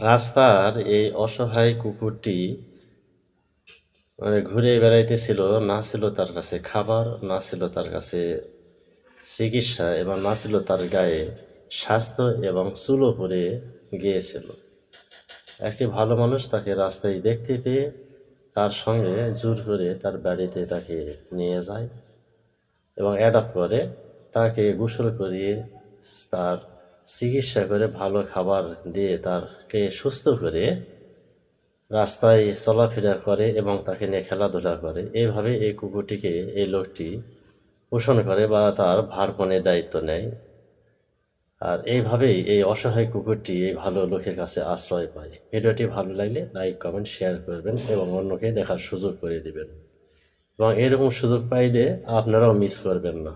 রাস্তার এই অসহায় কুকুরটি মানে ঘুরে বেড়াইতেছিল, না ছিল তার কাছে খাবার, না ছিল তার কাছে চিকিৎসা এবং না ছিল তার গায়ে স্বাস্থ্য এবং চুলো পরে গিয়েছিল। একটি ভালো মানুষ তাকে রাস্তায় দেখতে পেয়ে তার সঙ্গে জোর করে তার বাড়িতে তাকে নিয়ে যায় এবং অ্যাডাপ্ট করে। তাকে গোসল করিয়ে তার চিকিৎসা করে ভালো খাবার দিয়ে তাকে সুস্থ করে রাস্তায় চলাফেরা করে এবং তাকে নিয়ে খেলাধুলা করে। এইভাবে এই কুকুরটিকে এই লোকটি পোষণ করে বা তার ভার মনে দায়িত্ব নেয়। আর এইভাবেই এই অসহায় কুকুরটি এই ভালো লোকের কাছে আশ্রয় পায়। ভিডিওটি ভালো লাগলে লাইক, কমেন্ট, শেয়ার করবেন এবং অন্যকে দেখার সুযোগ করে দিবেন। এবং এরকম সুযোগ পাইলে আপনারাও মিস করবেন না।